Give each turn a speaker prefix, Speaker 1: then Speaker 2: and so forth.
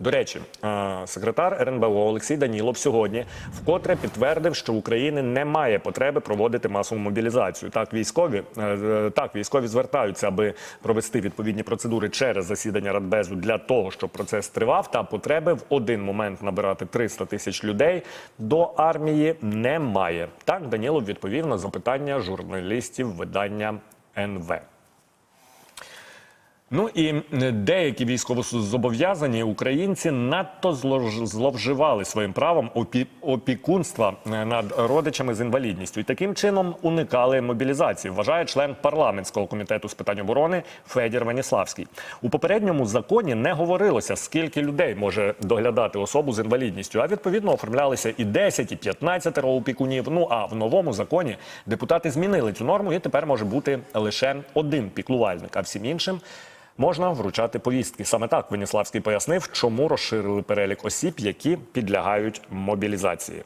Speaker 1: До речі, е, секретар РНБО Олексій Данілов сьогодні вкотре підтвердив, що України немає потреби проводити масову мобілізацію. Так, військові е, е, так військові звертаються, аби провести відповідні процедури через засідання Радбезу для того, щоб процес тривав. Та потреби в один момент набирати 300 тисяч людей до армії немає. Так Данілов відповів на запитання журналістів видання НВ. Ну і деякі військовозобов'язані українці надто зловживали своїм правом опі- опікунства е, над родичами з інвалідністю і таким чином уникали мобілізації. Вважає член парламентського комітету з питань оборони Федір Веніславський. У попередньому законі не говорилося, скільки людей може доглядати особу з інвалідністю. А відповідно оформлялися і 10, і 15 опікунів. Ну а в новому законі депутати змінили цю норму, і тепер може бути лише один піклувальник, а всім іншим. Можна вручати повістки. Саме так Веніславський пояснив, чому розширили перелік осіб, які підлягають мобілізації.